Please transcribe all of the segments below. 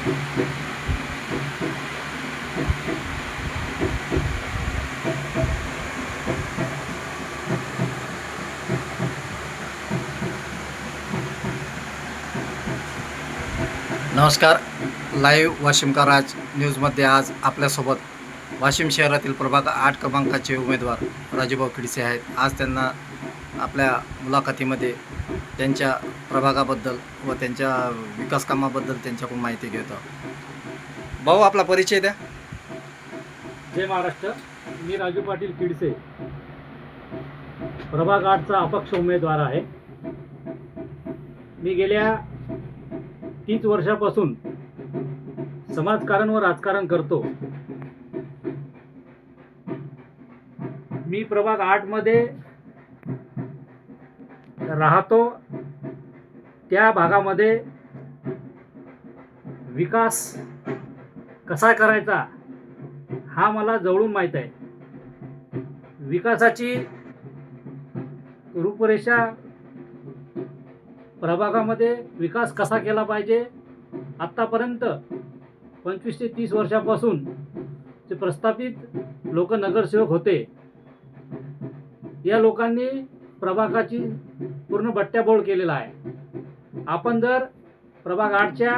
नमस्कार. लाईव्ह वाशिमकाराज न्यूजमध्ये आज आपल्यासोबत वाशिम शहरातील प्रभाग आठ क्रमांकाचे उमेदवार राजूभाऊ खिडसे आहेत. आज त्यांना आपल्या मुलाखतीमध्ये त्यांच्या प्रभागाबद्दल व त्यांच्या विकास कामाबद्दल त्यांच्याकडून माहिती घेतो. भाऊ आपला परिचय द्या. जय महाराष्ट्र. मी राजू पाटील किडसे. प्रभाग आठचा अपक्ष उमेदवार आहे. मी गेल्या तीस वर्षापासून समाजकारण व राजकारण करतो. मी प्रभाग आठमध्ये राहतो त्या भागामध्ये विकास कसा करायचा हा मला जवळून माहीत आहे. विकासाची रूपरेषा प्रभागामध्ये विकास कसा केला पाहिजे आत्तापर्यंत पंचवीस ते तीस वर्षापासून जे प्रस्थापित लोक नगरसेवक होते या लोकांनी प्रभागाची पूर्ण बट्ट्याबोळ केलेला आहे. आपण जर प्रभाग आठच्या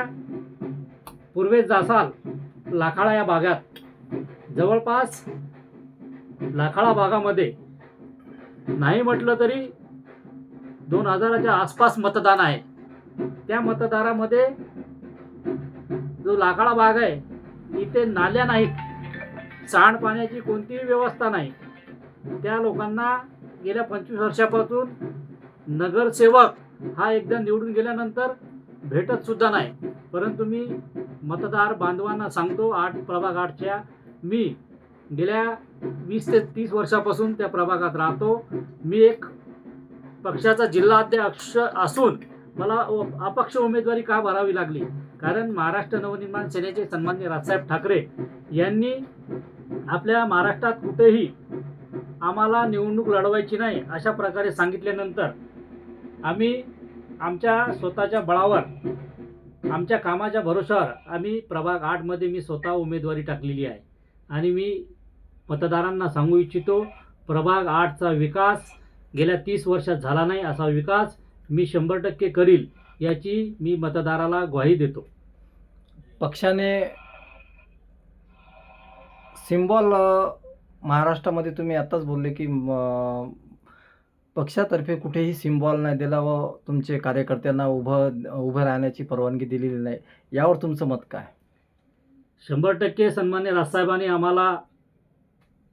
पूर्वेस जासाल लाखाळा या भागात जवळपास लाखाळा भागामध्ये नाही म्हटलं तरी दोन हजाराच्या आसपास मतदान आहे. त्या मतदारामध्ये जो लाखाळा भाग आहे इथे नाल्या नाहीत सांडपाण्याची कोणतीही व्यवस्था नाही. त्या लोकांना गेल्या पंचवीस वर्षापासून नगरसेवक हा एकदा निवडून गेल्यानंतर भेटत सुद्धा नाही. परंतु मी मतदार बांधवांना सांगतो आठ प्रभाग आठच्या मी गेल्या वीस ते तीस वर्षापासून त्या प्रभागात राहतो. मी एक पक्षाचा जिल्हा अध्यक्ष असून मला अपक्ष उमेदवारी का भरावी लागली? कारण महाराष्ट्र नवनिर्माण सेनेचे सन्मान्य राजसाहेब ठाकरे यांनी आपल्या महाराष्ट्रात कुठेही आम्हाला निवडणूक लढवायची नाही अशा प्रकारे सांगितल्यानंतर आम्ही आमच्या स्वतःच्या बळावर आमच्या कामाच्या भरोशावर आम्ही प्रभाग आठमध्ये मी स्वतः उमेदवारी टाकलेली आहे. आणि मी मतदारांना सांगू इच्छितो प्रभाग आठचा विकास गेल्या तीस वर्षात झाला नाही असा विकास मी शंभर टक्के करील याची मी मतदाराला ग्वाही देतो. पक्षाने सिम्बॉल महाराष्ट्रामध्ये तुम्ही आत्ताच बोलले की म, पक्षातर्फे कुठेही सिम्बॉल नाही दिला व तुमचे कार्यकर्त्यांना उभं उभं राहण्याची परवानगी दिलेली नाही. यावर तुमचं मत काय? शंभर टक्के सन्मान्य राजसाहेबांनी आम्हाला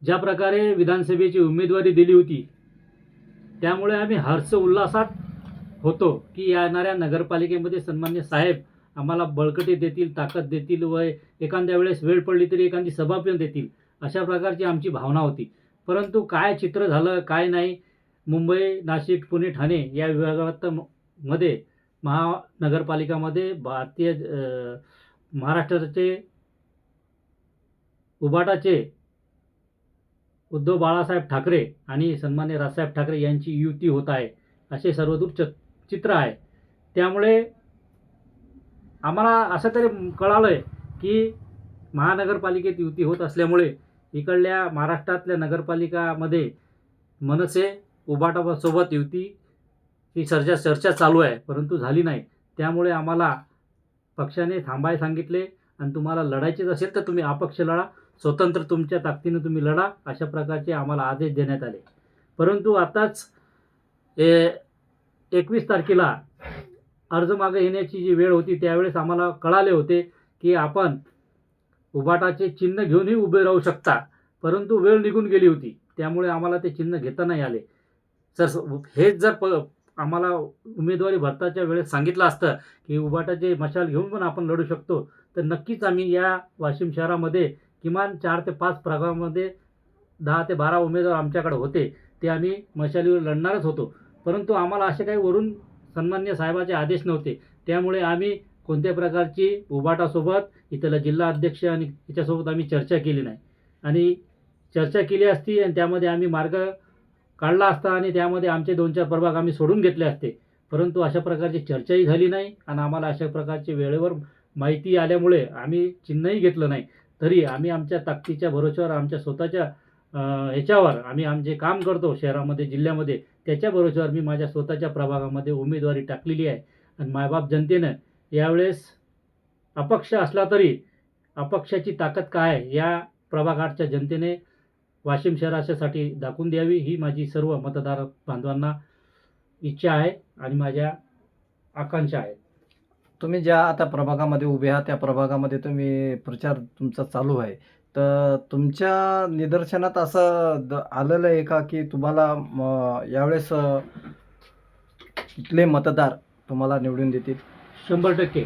ज्या प्रकारे विधानसभेची उमेदवारी दिली होती त्यामुळे आम्ही हर्ष उल्हासात होतो की येणाऱ्या नगरपालिकेमध्ये सन्मान्य साहेब आम्हाला बळकटी देतील ताकद देतील व एखाद्या वेळेस वेळ पडली तरी एखादी सभा पण देतील. अशा प्रकारची आमची भावना होती. परंतु काय चित्र झालं काय नाही मुंबई नाशिक पुणे ठाणे या विभागात मध्ये महानगरपालिकामध्ये भारतीय महाराष्ट्राचे उबाटाचे उद्धव बाळासाहेब ठाकरे आणि सन्मान्य राजसाहेब ठाकरे यांची युती होत आहे असे सर्वदूर च चित्र आहे. त्यामुळे आम्हाला असं तरी कळालं आहे की महानगरपालिकेत युती होत असल्यामुळे इकडल्या महाराष्ट्रातल्या नगरपालिकामध्ये मनसे उबाटासोबत युती ही चर्चा चर्चा चालू आहे परंतु झाली नाही. त्यामुळे आम्हाला पक्षाने थांबाय सांगितले आणि तुम्हाला लढायचेच असेल तर तुम्ही अपक्ष लढा स्वतंत्र तुमच्या ताकदीनं तुम्ही लढा अशा प्रकारचे आम्हाला आदेश देण्यात आले. परंतु आताच ए एकवीस तारखेला अर्ज मागे येण्याची जी वेळ होती त्यावेळेस आम्हाला कळाले होते की आपण उबाटाचे चिन्ह घेऊनही उभे राहू शकता परंतु वेळ निघून गेली होती. त्यामुळे आम्हाला ते चिन्ह घेता नाही आले. जर हेच जर प आम्हाला उमेदवारी भरताच्या वेळेस सांगितलं असतं की उबाटाचे मशाल घेऊन पण आपण लढू शकतो तर नक्कीच आम्ही या वाशिम शहरामध्ये किमान चार ते पाच प्रभागामध्ये दहा ते बारा उमेदवार आमच्याकडे होते. ते आम्ही मशालीवर लढणारच होतो. परंतु आम्हाला असे काही वरून सन्मान्य साहेबाचे आदेश नव्हते. त्यामुळे आम्ही कोणत्या प्रकारची उबाटासोबत इथला जिल्हा अध्यक्ष आणि याच्यासोबत आम्ही चर्चा केली नाही. आणि चर्चा केली असती आणि त्यामध्ये आम्ही मार्ग काढला असता आणि त्यामध्ये आमचे दोन चार प्रभाग आम्ही सोडून घेतले असते. परंतु अशा प्रकारची चर्चाही झाली नाही आणि आम्हाला अशा प्रकारची वेळेवर माहिती आल्यामुळे आम्ही चिन्हही घेतलं नाही. तरी आम्ही आमच्या ताकदीच्या भरोश्यावर आमच्या स्वतःच्या ह्याच्यावर आम्ही आमचे काम करतो शहरामध्ये जिल्ह्यामध्ये त्याच्या भरोश्यावर मी माझ्या स्वतःच्या प्रभागामध्ये उमेदवारी टाकलेली आहे. आणि मायबाप जनतेनं यावेळेस अपक्ष असला तरी अपक्षाची ताकद काय आहे या प्रभागाच्या जनतेने वाशिम शहराच्यासाठी दाखवून द्यावी ही माझी सर्व मतदार बांधवांना इच्छा आहे आणि माझ्या आकांक्षा आहे. तुम्ही ज्या आता प्रभागामध्ये उभे आहात त्या प्रभागामध्ये तुम्ही प्रचार तुमचा चालू आहे. तर तुमच्या निदर्शनात असं द आलेलं आहे का की तुम्हाला यावेळेस इथले मतदार तुम्हाला निवडून देतील? शंभर टक्के.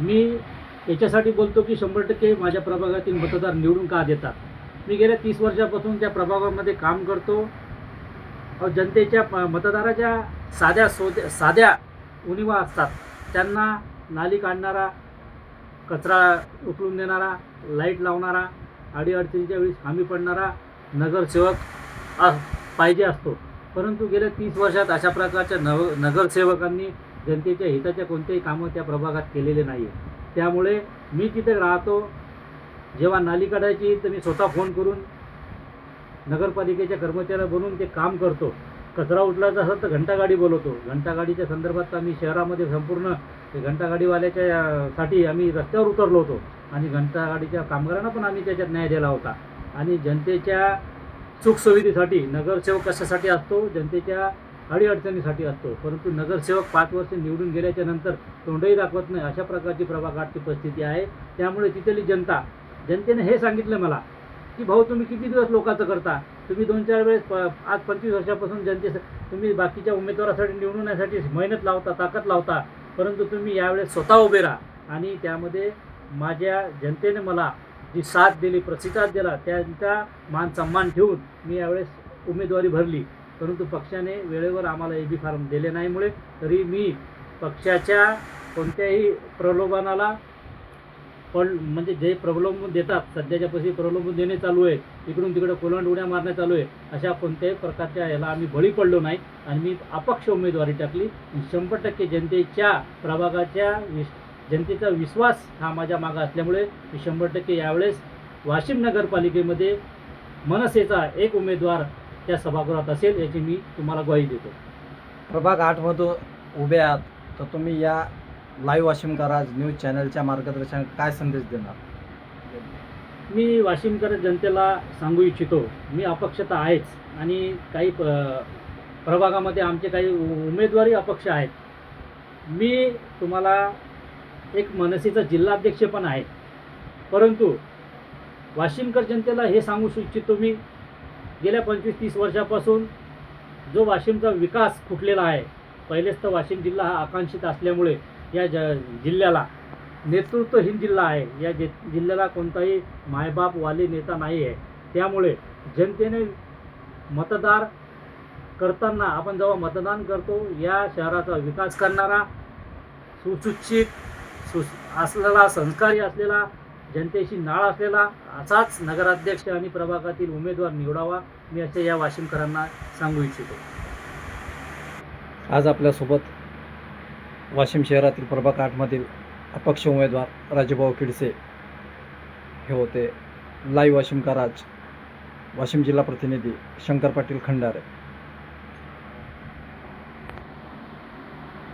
मी याच्यासाठी बोलतो की शंभर टक्के माझ्या प्रभागातील मतदार निवडून का देतात? मी गेल्या तीस वर्षापासून त्या प्रभागामध्ये काम करतो. जनतेच्या प- मतदाराच्या साध्या सोद्या साध्या उणिवा असतात. त्यांना नाली काढणारा कचरा उचलून देणारा लाइट लावणारा अडीअडचणीच्या वेळी कामी पडणारा नगरसेवक पाहिजे असतो. परंतु गेल्या तीस वर्षात अशा प्रकारच्या नव नगरसेवकांनी जनतेच्या हिताच्या कोणतेही कामं त्या प्रभागात केलेले नाही त्यामुळे मी तिथे राहतो. जेव्हा नाली काढायची तर मी स्वतः फोन करून नगरपालिकेच्या कर्मचाऱ्या बनवून ते काम करतो. कचरा उचलायचा असेल तर घंटागाडी बोलवतो. घंटागाडीच्या संदर्भात आम्ही शहरामध्ये संपूर्ण ते घंटागाडीवाल्याच्या साठी आम्ही रस्त्यावर उतरलो होतो. आणि घंटागाडीच्या कामगारांना पण आम्ही त्याच्यात न्याय दिला होता. आणि जनतेच्या सुखसुविधेसाठी नगरसेवक कशासाठी असतो? जनतेच्या अडीअडचणीसाठी असतो. परंतु नगरसेवक पाच वर्ष निवडून गेल्याच्यानंतर तोंडही दाखवत नाही अशा प्रकारची प्रभागाची परिस्थिती आहे. त्यामुळे तिथली जनता जनतेने हे सांगितलं मला की भाऊ तुम्ही किती दिवस लोकांचं करता? तुम्ही दोन चार वेळेस प आज पंचवीस वर्षापासून जनते तुम्ही बाकीच्या उमेदवारासाठी निवडून मेहनत लावता ताकद लावता परंतु तुम्ही यावेळेस स्वतः उभे राहा. आणि त्यामध्ये माझ्या जनतेने मला जी साथ दिली प्रतिसाद दिला त्यांचा मान सन्मान ठेवून मी यावेळेस उमेदवारी भरली. परंतु पक्षाने वेळेवर आम्हाला ए बी फार्म दिले नाहीमुळे तरी मी पक्षाच्या कोणत्याही प्रलोभनाला पण म्हणजे जे प्रलोभन देतात सध्याच्या पैसे प्रलोभन देणे चालू आहे इकडून तिकडे कोलंड उड्या मारणे चालू आहे अशा कोणत्याही प्रकारच्या याला आम्ही बळी पडलो नाही आणि मी अपक्ष उमेदवारी टाकली. शंभर टक्के जनतेच्या प्रभागाच्या विश जनतेचा विश्वास हा माझ्या मागं असल्यामुळे मी शंभर टक्के यावेळेस वाशिम नगरपालिकेमध्ये मनसेचा एक उमेदवार त्या सभागृहात असेल याची मी तुम्हाला ग्वाही देतो. प्रभाग आठमधून उभे आहात तर तुम्ही या लाईव्ह वाशिम कराज न्यूज चॅनलच्या मार्गदर्शन काय संदेश देणार? मी वाशिमकर जनतेला सांगू इच्छितो मी अपक्षता आहेच आणि काही प्रभागामध्ये आमचे काही उमेदवारी अपक्ष आहेत. मी तुम्हाला एक मनसेचा जिल्हाध्यक्ष पण आहे. परंतु वाशिमकर जनतेला हे सांगू इच्छितो मी गेल्या पंचवीस तीस वर्षापासून जो वाशिमचा विकास फुटलेला आहे पहिलेच तर वाशिम जिल्हा हा आकांक्षित असल्यामुळे या ज जिल्ह्याला नेतृत्वहीन जिल्हा आहे. या जे जिल्ह्याला कोणताही मायबापवाले नेता नाही आहे. त्यामुळे जनतेने मतदार करताना आपण जेव्हा मतदान करतो या शहराचा विकास करणारा सुशिक्षित सु असलेला संस्कारी असलेला जनतेशी नाळ असलेला असाच नगराध्यक्ष आणि प्रभागातील उमेदवार निवडावा. मी असे या वाशिमकरांना सांगू इच्छितो. आज आपल्यासोबत वाशिम शहरातील प्रभाग आठमधील अपक्ष उमेदवार राजूभाऊ खिडसे हे होते. लाईव्ह वाशिम वाशिम जिल्हा प्रतिनिधी शंकर पाटील खंडारे.